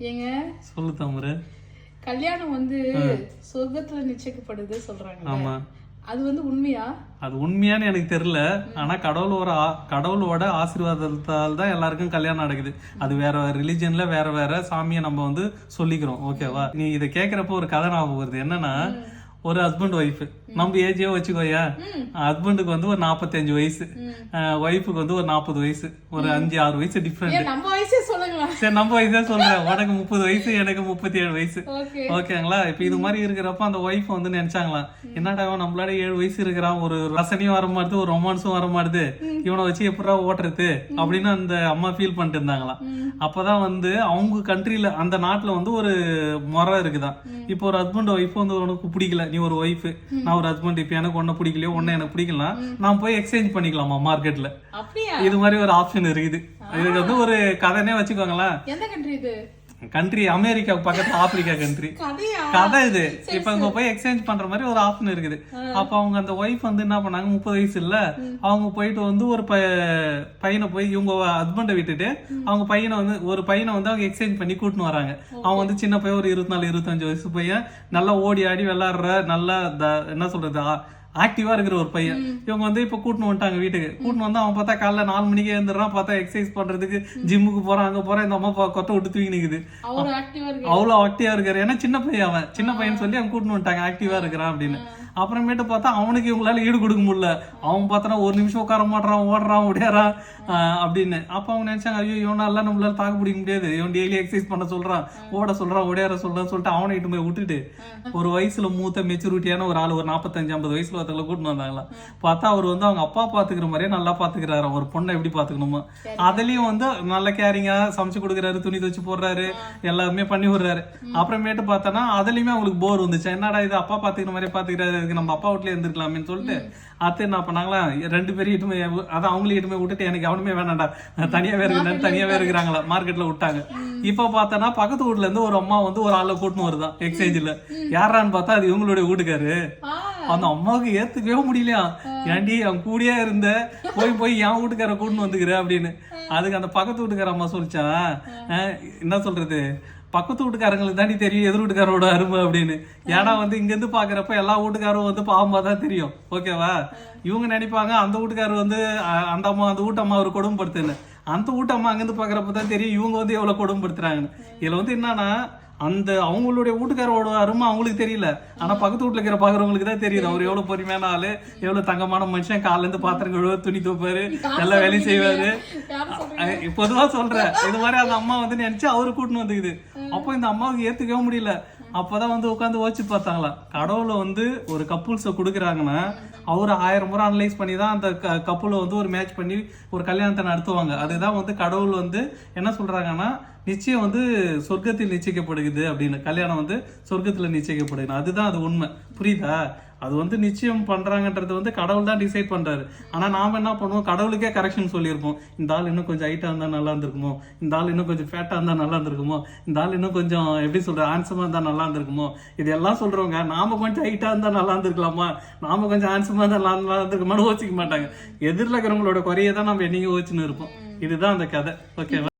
ஏங்க? சொல்லு தாமரை. கல்யாணம் வந்து சொர்க்கத்துல நிச்சயிக்கப்படுது சொல்றாங்க ஆமா. அது வந்து உண்மையா? அது உண்மையான்னு எனக்கு தெரியல. ஆனா கடவுளோட ஆ- கடவுளோட ஆசீர்வாதத்தால் தான் எல்லாருக்கும் கல்யாணம் நடக்குது. அது வேற ரிலிஜன்ல வேற வேற சாமியை நம்ம வந்து சொல்லிக்கிறோம். ஓகேவா நீ இதை கேக்குறப்ப ஒரு கதை ஞாபகம் வருது. என்னன்னா ஒரு ஹஸ்பண்ட் ஒய்ஃப் நம்ம ஏஜே வச்சுக்கோயா. ஹஸ்பண்டுக்கு வந்து ஒரு நாற்பத்தஞ்சு வயசு. ஒய்ஃபுக்கு வந்து ஒரு நாற்பது வயசு. ஒரு அஞ்சு ஆறு வயசு டிஃப்ரெண்ட் நம்ம வயசே சொல்லுங்களேன் சரி நம்ம வயசே சொல்றேன். உனக்கு முப்பது வயசு எனக்கு முப்பத்தி ஏழு வயசு. ஓகே. ஓகேங்களா? இப்ப இது மாதிரி இருக்கிறப்ப அந்த ஒய்ஃப் வந்து நினைச்சாங்களாம். என்னடா இவன் நம்மளால ஏழு வயசு இருக்கிறான். ஒரு ரசனையும் வர மாட்டுது ஒரு ரொமான்ஸும் வர மாட்டுது. இவனை வச்சு எப்படா ஓட்டுறது? அப்படின்னு அந்த அம்மா ஃபீல் பண்ணிட்டு இருந்தாங்களாம். அப்பதான் வந்து அவங்க கண்ட்ரில அந்த நாட்டுல வந்து ஒரு முறை இருக்குதான். இப்போ ஒரு ஹஸ்பண்ட் ஒய்ஃப் வந்து உனக்கு பிடிக்கல. நீ ஒரு ஒய்ஃப் நான் ஒரு ஹஸ்பண்ட் இப்ப எனக்கு ஒன்ன பிடிக்கலையோ ஒன்னு எனக்கு பிடிக்கலாம் நான் போய் எக்ஸ்சேஞ்ச் பண்ணிக்கலாமா மார்க்கெட்ல இது மாதிரி ஒரு ஆப்ஷன் இருக்குது. இதுக்கு வந்து ஒரு கதைனே வச்சுக்கோங்களேன். கண்ட்ரி இது கண்ட்ரி அமெரிக்கா பக்கத்துல ஆப்பிரிக்கா கண்ட்ரி கதை இது. இப்ப இங்க போய் எக்ஸ்சேஞ்ச் பண்ற மாதிரி ஒரு ஆப்ஷன் இருக்குது. அப்ப அவங்க அந்த ஒய்ஃப் வந்து என்ன பண்ணாங்க? முப்பது வயசு இல்ல. அவங்க போயிட்டு வந்து ஒரு பையனை போய் இவங்க ஹஸ்பண்டை விட்டுட்டு அவங்க பையனை வந்து ஒரு பையனை வந்து அவங்க எக்ஸ்சேஞ்ச் பண்ணி கூட்டின்னு வராங்க. அவன் வந்து சின்ன பையன் ஒரு இருபத்தி நாலு இருபத்தஞ்சு வயசு பையன். நல்லா ஓடி ஆடி விளையாடுற நல்லா என்ன சொல்றது ஆக்டிவா இருக்கிற ஒரு பையன். இவங்க வந்து இப்ப கூட்டின்னு வந்துட்டாங்க வீட்டுக்கு. கூட்டின்னு வந்து அவன் பார்த்தா காலைல நாலு மணிக்கே எழுந்துடுறான் பார்த்தா எக்ஸசைஸ் பண்றதுக்கு ஜிம்முக்கு போறான் அங்க போறான் இந்த அம்மா கொட்டை விட்டு தூக்கி நிக்குது அவ்வளவு ஆக்டிவா இருக்காரு. ஏன்னா சின்ன பையன் அவன். சின்ன பையன் சொல்லி அவன் கூட்டின்னு வந்துட்டாங்க ஆக்டிவா இருக்கிறான் அப்படின்னு. அப்புறமேட்டு பார்த்தா அவனுக்கு இவங்களால ஈடு கொடுக்க முடியல. அவன் பார்த்தனா ஒரு நிமிஷம் உட்கார மாட்டான் ஓடுறான் ஓடியாரான் ஆஹ் அப்படின்னு. அப்ப அவங்க நினைச்சாங்க ஐயோ இவனால நம்மளால தாக்கு பிடிக்க முடியாது. இவன் டெய்லி எக்ஸசைஸ் பண்ண சொல்றான் ஓட சொல்றான் ஓடியார சொல்றான்னு சொல்லிட்டு அவனை இட்டு போய் விட்டுட்டு ஒரு வயசுல மூத்த மெச்சூரிட்டியான ஒரு ஆள் ஒரு நாற்பத்தஞ்சு ஐம்பது வயசுல ஒருத்தவங்களை கூட்டின்னு வந்தாங்களாம் பார்த்தா அவர் வந்து அவங்க அப்பா பாத்துக்கிற மாதிரியே நல்லா பாத்துக்கிறாரு. ஒரு பொண்ணை எப்படி பாத்துக்கணுமோ. அதுலயும் வந்து நல்ல கேரிங்கா சமைச்சு கொடுக்குறாரு துணி துவச்சு போடுறாரு எல்லாமே பண்ணி விடுறாரு. அப்புறமேட்டு பார்த்தோன்னா அதுலயுமே அவங்களுக்கு போர் வந்துச்சு. என்னடா இது அப்பா பாத்துக்கிற மாதிரியே பாத்துக்கிறாரு. இதுக்கு நம்ம அப்பா வீட்லயே இருந்திருக்கலாமேன்னு சொல்லிட்டு அத்தை என்ன பண்ணாங்களா ரெண்டு பேரும் இட்டுமே அதான் அவங்களே இட்டுமே விட்டுட்டு எனக்கு எவனுமே வேணாம்டா நான் தனியாவே இருக்கிறேன் தனியாவே இருக்கிறாங்களா மார்க்கெட்ல விட்டாங்க. இப்ப பார்த்தோன்னா பக்கத்து வீட்ல இருந்து ஒரு அம்மா வந்து ஒரு ஆளை கூட்டின்னு வருதான் எக்ஸ்சேஞ்சில் யாரான்னு பார்த்தா அது இவங்களுடைய வீட்டுக்காரு. அந்த அம்மாவுக்கு ஏத்துக்கவே முடியலையா? ஏன்டி அவன் கூடயே இருந்த போய் போய் என் வீட்டுக்கார கூட்டின்னு வந்துக்கிற அப்படின்னு. அதுக்கு அந்த பக்கத்து வீட்டுக்கார அம்மா சொல்லிச்சா? என்ன சொல்றது? பக்கத்து வீட்டுக்காரங்களுக்கு தாண்டி தெரியும் எதிர் வீட்டுக்காரோட அருமை அப்படின்னு. ஏன்னா வந்து இங்க இருந்து பாக்குறப்ப எல்லா வீட்டுக்காரும் வந்து பாவமா தான் தெரியும். ஓகேவா? இவங்க நினைப்பாங்க அந்த வீட்டுக்காரர் வந்து அந்த அம்மா அந்த வீட்டு அம்மா அவர் கொடுமைப்படுத்துன்னு அந்த வீட்டு அம்மா அங்கிருந்து பாக்குறப்ப தான் தெரியும் இவங்க வந்து எவ்வளவு கொடுமைப்படுத்துறாங்கன்னு. இதுல வந்து என்னன்னா அந்த அவங்களுடைய வீட்டுக்காரோட அருமை அவங்களுக்கு தெரியல. ஆனா பக்கத்து வீட்டுல இருக்கிற பாக்குறவங்களுக்கு தான் தெரியுது. அவர் எவ்வளவு பொறுமையான ஆளு எவ்வளவு தங்கமான மனுஷன் காலைல இருந்து பாத்திரம் கழுவ துணி துவைப்பாரு எல்லா வேலையும் செய்வாரு. பொதுவா சொல்றேன். இது மாதிரி அந்த அம்மா வந்து நினைச்சு அவரு கூட்டின்னு வந்துக்குது. அப்போ இந்த அம்மாவுக்கு ஏத்துக்கவே முடியல. அப்பதான் வந்து உட்காந்து யோசிச்சு பார்த்தாங்களா கடவுளை வந்து ஒரு கப்புள்ஸை கொடுக்குறாங்கன்னா அவர் ஆயிரம் முறை அனலைஸ் பண்ணி தான் அந்த கப்புளை வந்து ஒரு மேட்ச் பண்ணி ஒரு கல்யாணத்தை நடத்துவாங்க. அதுதான் வந்து கடவுள் வந்து என்ன சொல்றாங்கன்னா நிச்சயம் வந்து சொர்க்கத்தில் நிச்சயிக்கப்படுகிறது அப்படின்னு. கல்யாணம் வந்து சொர்க்கத்தில் நிச்சயிக்கப்படுகிறது. அதுதான் அது உண்மை. புரியுதா? அது வந்து நிச்சயம் பண்ணுறாங்கன்றது வந்து கடவுள் தான் டிசைட் பண்ணுறாரு ஆனால் நாம் என்ன பண்ணுவோம்? கடவுளுக்கே கரெக்ஷன் சொல்லியிருப்போம். இந்த ஆள் இன்னும் கொஞ்சம் ஹைட்டாக இருந்தால் நல்லா இருந்திருக்குமோ? இந்த ஆள் இன்னும் கொஞ்சம் ஃபேட்டாக இருந்தால் நல்லா இருந்திருக்குமோ? இந்த ஆள் இன்னும் கொஞ்சம் எப்படி சொல்கிற ஆன்சமாக இருந்தால் நல்லா இருந்திருக்குமோ? இதெல்லாம் சொல்கிறவங்க நாம் கொஞ்சம் ஹைட்டாக இருந்தால் நல்லா இருந்திருக்கலாமா? நாம் கொஞ்சம் ஆன்சமாக இருந்தால் நல்லா இருந்திருக்குமான்னு யோசிக்க மாட்டாங்க. எதிரில் இருக்கிறவங்களோட குறையை தான் நம்ம என்னைக்கு யோசிச்சுன்னு இருப்போம். இதுதான் அந்த கதை. ஓகேவா